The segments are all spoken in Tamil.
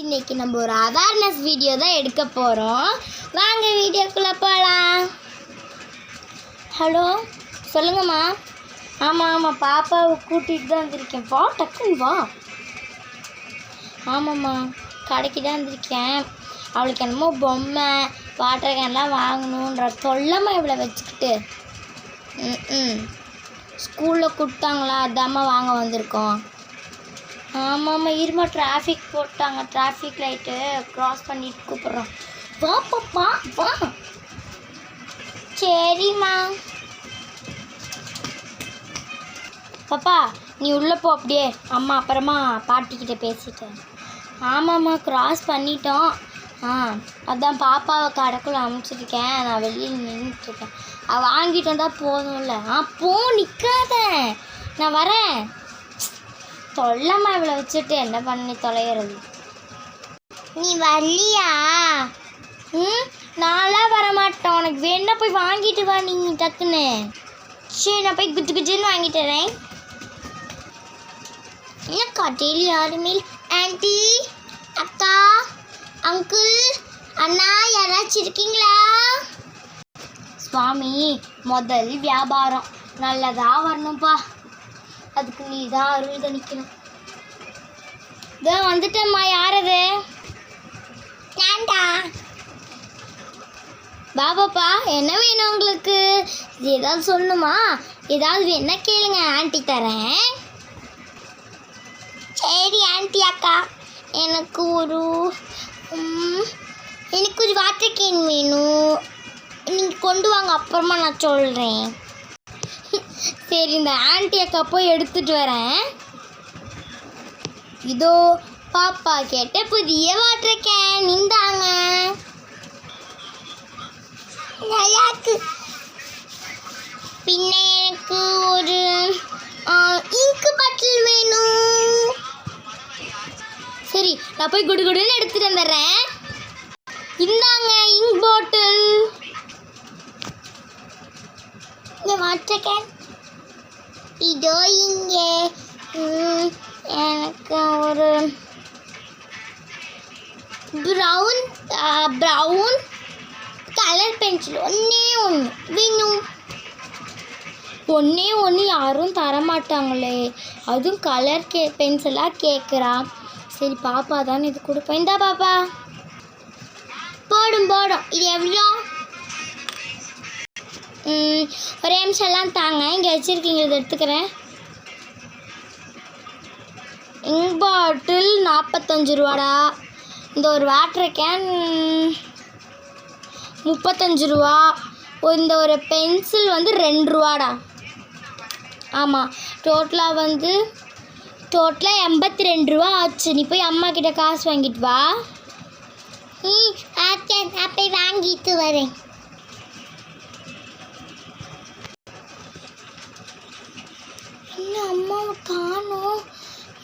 இன்னைக்கு நம்ம ஒரு அவேர்னஸ் வீடியோ தான் எடுக்க போகிறோம் வாங்க வீடியோக்குள்ளே போகலாம் ஹலோ சொல்லுங்கம்மா. ஆமாம் ஆமாம் பாப்பாவை கூட்டிகிட்டு தான் வந்திருக்கேன். வா டக்குன்னு வா. ஆமாம்மா கடைக்கு தான் வந்திருக்கேன். அவளுக்கு என்னமோ பொம்மை வாட்டர் கேன்லாம் வாங்கணுன்ற தொல்லம்மா இவளை வச்சுக்கிட்டு. ம் ம் ஸ்கூலில் கொடுத்தாங்களா? அதாம்மா வாங்க வந்திருக்கோம். ஆமாம்மா இருமா டிராஃபிக் போட்டாங்க. டிராஃபிக் லைட்டு க்ராஸ் பண்ணிட்டு கூப்பிட்றோம். வா பாப்பா வா. சரிம்மா. பாப்பா நீ உள்ளே போ அப்படியே. அம்மா அப்புறமா பாட்டிக்கிட்ட பேசிட்டேன் ஆமாம்மா க்ராஸ் பண்ணிட்டோம். ஆ அதான் பாப்பாவை கடைக்குள்ளே அமுச்சிருக்கேன் நான் வெளியே நின்றுட்டுருக்கேன் அவள் வாங்கிட்டு வந்தால் போதும்ல. ஆ போ நிற்காத நான் வரேன். தொல்லம்மா இவளை வச்சுட்டு என்ன பண்ணி தொலைகிறது? நீ வரலையா? ம்? நான்லாம் வரமாட்டோம் உனக்கு வேணா போய் வாங்கிட்டு வா நீ டக்குன்னு. சரி நான் போய் குஜு குஜுன்னு வாங்கிட்டு வரேன். என்ன கடையில் யாருமே ஆன்ட்டி அக்கா அங்கிள் அண்ணா யாராச்சும் இருக்கீங்களா? சுவாமி முதல் வியாபாரம். நல்லதாக வரணும்ப்பா அதுக்கு நீ தான் அருள் கணிக்கணும் இதோ வந்துட்டேம்மா யார் அது ஏன்டா? பாபாப்பா என்ன வேணும் உங்களுக்கு? இது ஏதாவது சொல்லணுமா? ஏதாவது என்ன கேளுங்க ஆன்ட்டி தரேன். சரி ஆன்ட்டி அக்கா. எனக்கு ஒரு எனக்கு ஒரு வாட்டர் கேன் வேணும். நீங்கள் கொண்டு வாங்க அப்புறமா நான் சொல்கிறேன் சரி இந்த ஆன்ட்டி அக்கா போய் எடுத்துட்டு வரேன். இதோ பாப்பா கேட்ட புதிய வாட்டர் கேன் இந்தாங்க. பின்ன எனக்கு ஒரு இங்கு பாட்டில் வேணும். சரி நான் போய் குடு குடுன்னு எடுத்துட்டு வந்துடுறேன். இந்தாங்க இங்க் பாட்டில் இந்த வாட்டர் கேன் இதோ இங்கே. எனக்கு ஒரு ப்ரௌன் ப்ரௌன் கலர் பென்சில் ஒன்றே ஒன்று வேணும் ஒன்றே ஒன்று யாரும் தரமாட்டாங்களே. அதுவும் கலர் கே பென்சிலாக கேட்குறா சரி பாப்பா தான் இது கொடுப்பேன் இந்தா பாப்பா. போடும் போடும். இது எவ்வளோ? ஒரே நிமிஷம்லாம் எல்லாம் தாங்க. இங்கே வச்சுருக்கீங்க இதை எடுத்துக்கிறேன். இங்க் பாட்டில் நாற்பத்தஞ்சு ரூபாடா. இந்த ஒரு வாட்டர் கேன் முப்பத்தஞ்சு ரூபா. இந்த ஒரு பென்சில் வந்து ரெண்டு ரூபாடா. ஆமாம் டோட்டலாக வந்து டோட்டலாக எண்பத்தி ரெண்டு ரூபா ஆச்சு. நீ போய் அம்மா கிட்ட காசு வாங்கிட்டு வா. ம் ஆச்சே நான் போய் வாங்கிட்டு வரேன். காணோம்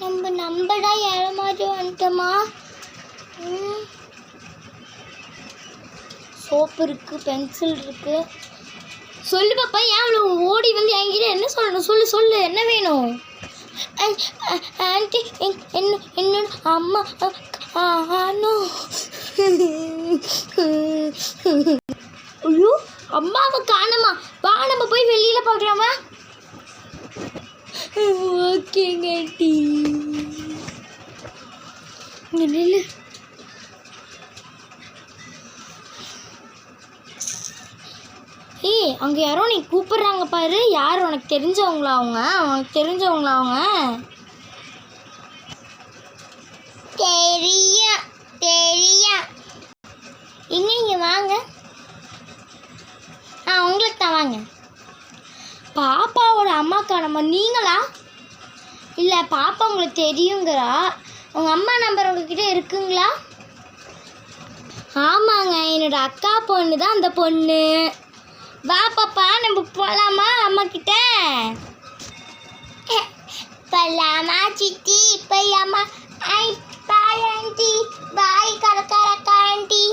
நம்ம நம்படா ஏறமாதிரி வந்துட்டோமா? சோப்பு இருக்குது பென்சில் இருக்குது சொல்லு பாப்பா ஏன் அவ்வளோ ஓடி வந்து என்கிட்ட என்ன சொல்லணும்? சொல்லு சொல்லு என்ன வேணும்? ஆன்ட்டி என்ன என்னோட அம்மா காணும் ஐயோ அம்மாவை காணுமா? வா நம்ம போய் வெளியில் பார்க்கலாமா? ஓகேங்க டீ. இங்கே ஏய் அங்கே யாரோ நீ கூப்பிடுறாங்க பாரு. யார் உனக்கு தெரிஞ்சவங்களா அவங்க? உனக்கு தெரிஞ்சவங்களா அவங்க? தெரியும் தெரியும். எங்க இங்கே வாங்க. ஆ உங்களுக்கு தான் வாங்க. பாப்பாவோட அம்மாக்கா நம்ம நீங்களா? இல்லை பாப்பா உங்களுக்கு தெரியுங்கிறா? உங்கள் அம்மா நம்பர் உங்ககிட்ட இருக்குங்களா? ஆமாங்க என்னோட அக்கா பொண்ணு தான் அந்த பொண்ணு. வா பாப்பா நம்ம போகலாமா அம்மா கிட்ட போகலாமா சித்தி போகலாமா ஐ பாய் ஆண்டி பாய் கரக்கரக்கா ஆண்டி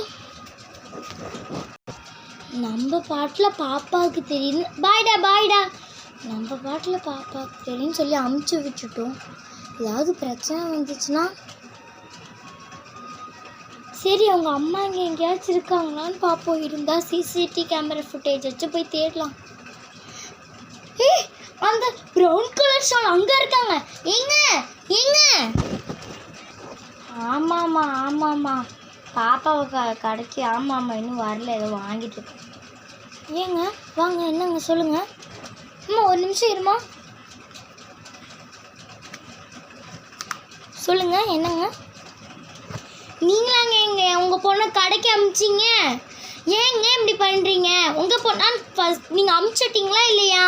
நம்ம பாட்டில் பாப்பாவுக்கு தெரியும் பாய்டா பாய்டா. நம்ம பாட்டில் பாப்பாவுக்கு தெரியும்னு சொல்லி அமுச்சு விட்டுட்டோம். ஏதாவது பிரச்சனை வந்துச்சுன்னா? சரி அவங்க அம்மா இங்கே எங்கேயாச்சும் இருக்காங்களான்னு பார்ப்போம் இருந்தால் சிசிடிவி கேமரா ஃபுட்டேஜ் வச்சு போய் தேடலாம். ஏய் அந்த ப்ரௌன் கலர் ஷால் அங்கே இருக்காங்க. எங்க எங்க ஆமாம்மா ஆமாம்மா. பாப்பாவை க கடைக்கு ஆமாம் இன்னும் வரல ஏதோ வாங்கிட்டு இருக்கேன் ஏங்க வாங்க என்னங்க சொல்லுங்க? அம்மா ஒரு நிமிஷம் இருமா? சொல்லுங்க என்னங்க? நீங்களாங்க எங்க உங்க பொண்ணை கடைக்கு அமிச்சிங்க? ஏங்க இப்படி பண்றீங்க? உங்க பொண்ணா ஃபர்ஸ்ட் நீங்க அமுச்சிட்டீங்களா இல்லையா?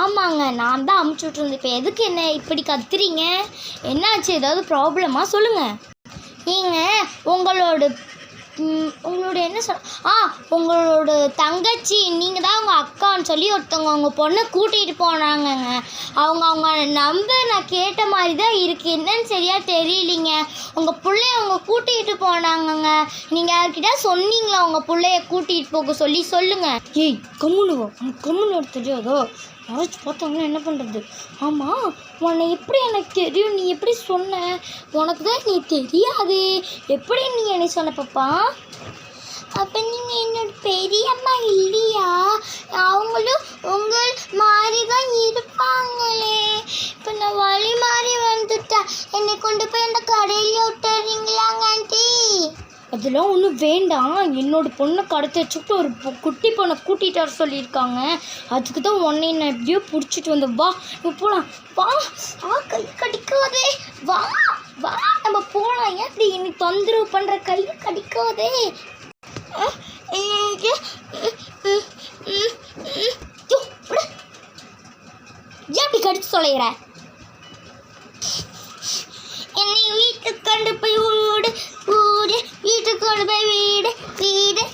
ஆமாங்க நான் தான் அமுச்சு விட்ருந்தேன் இப்போ எதுக்கு என்ன இப்படி கத்துறீங்க? என்னாச்சு ஏதாவது ப்ராப்ளமாக சொல்லுங்கள் நீங்கள் உங்களோட உங்களோட என்ன சொல் ஆ உங்களோட தங்கச்சி நீங்கள் தான் உங்கள் அக்கான்னு சொல்லி ஒருத்தவங்க உங்கள் பொண்ணை கூட்டிகிட்டு போனாங்கங்க. அவங்க அவங்க நம்பர் நான் கேட்ட மாதிரி தான் இருக்குது என்னன்னு சரியாக தெரியலிங்க. உங்கள் பிள்ளைய அவங்க கூட்டிகிட்டு போனாங்கங்க. நீங்கள் யார்கிட்ட சொன்னீங்களா உங்கள் பிள்ளைய கூட்டிகிட்டு போக சொல்லி? சொல்லுங்கள் ஏய் கம்முன்னு கம்முனு தெரியாதோ யாராச்சும் பார்த்தாங்கன்னா என்ன பண்ணுறது ஆமாம் உன்னை எப்படி எனக்கு தெரியும்? நீ எப்படி சொன்ன? உனக்கு தான் நீ தெரியாது. எப்படி நீ என்னை சொன்ன பாப்பா? அப்போ நீங்கள் என்னோட பெரியம்மா இல்லையா? அவங்களும் உங்கள் மாதிரி தான் இருப்பாங்களே. இப்போ நான் வழி மாறி வந்துட்டேன். என்னை கொண்டு போய் அந்த கடையில் விட்டுறீங்களாங்க ஆண்டி? அதெல்லாம் ஒன்றும் வேண்டாம். என்னோட பொண்ணை கடத்தி வச்சுக்கிட்டு ஒரு குட்டி பொண்ணை கூட்டிகிட்டு வர சொல்லியிருக்காங்க. அதுக்கு தான் உன்னை நான் எப்படியோ பிடிச்சிட்டு வந்தேன். வா இப்போ போகலாம் வா ஆ கை கடிக்காதே. வா வா நம்ம போகலாம் ஏன் இப்படி நீ தொந்தரவு பண்ணுற கையை கடிக்காதே. கொண்டு போய் வீடு வீடு.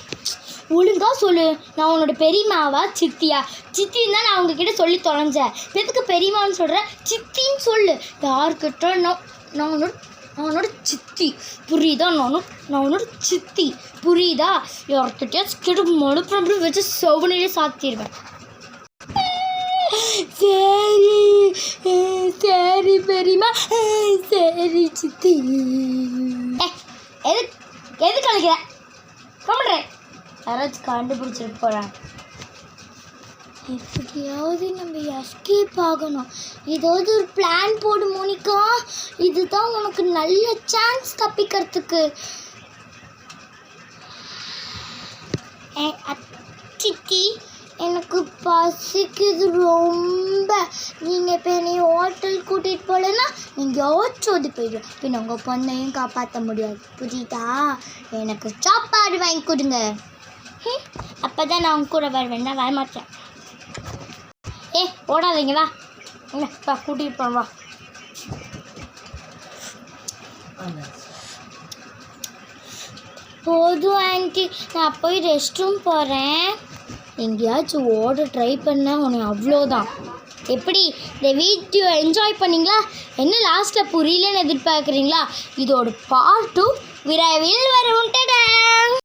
ஒழுங்காக சொல்லு. நான் உன்னோட பெரியம்மாவா? சித்தியா? சித்தின்னு தான் நான் உங்ககிட்ட சொல்லி தொலைஞ்சேன். எதுக்கு பெரியம்மான்னு சொல்கிறேன் சித்தின்னு சொல்லு. யார்கிட்ட? நான் நான் உன்னோட நான் உன்னோட சித்தி. புரியுதா? நானும் நான் உன்னோட சித்தி. புரியுதா? யார்கிட்டயாச்சும் கிட்ட மழுப்பு வச்சு செவனிலே சாத்திடுவேன் சரி சரி பெரியம்மா. சரி சித்தி. எதுக்கு எது கழிக்கிற கம்முடுறேன் யாராச்சும் கண்டுபிடிச்சிட்டு போகிறாங்க எப்படியாவது நம்ம எஸ்கேப் ஆகணும். ஏதாவது ஒரு பிளான் போடு மோனிகா. இதுதான் உனக்கு நல்ல சான்ஸ் தப்பிக்கிறதுக்கு. ஏ- அத்- சித்தி. எனக்கு பசிக்குது ரொம்ப. நீங்கள் இப்போ என்னை ஹோட்டல் கூட்டிகிட்டு போகலன்னா நீங்கள் யோசிச்சு போயிடும் பின்ன உங்கள் பொண்ணையும் காப்பாற்ற முடியாது. புரியுதா? எனக்கு சாப்பாடு வாங்கி கொடுங்க. அப்போ தான் நான் உங்க கூட வருவேன். நான் வரமாட்டேன். ஏ ஓடாதீங்க வா. இங்க, கூட்டிகிட்டு போகிறோம் வா. போதும் ஆன்ட்டி நான் போய் ரெஸ்ட் ரூம் போகிறேன் எங்கேயாச்சும் ஓட ட்ரை பண்ண உனக்கு அவ்வளோதான். எப்படி? இந்த வீடியோ என்ஜாய் பண்ணீங்களா? என்ன லாஸ்ட்டில் புரியலன்னு எதிர்பார்க்குறீங்களா? இதோட பார்ட் டூ விரைவில் வரும். டடா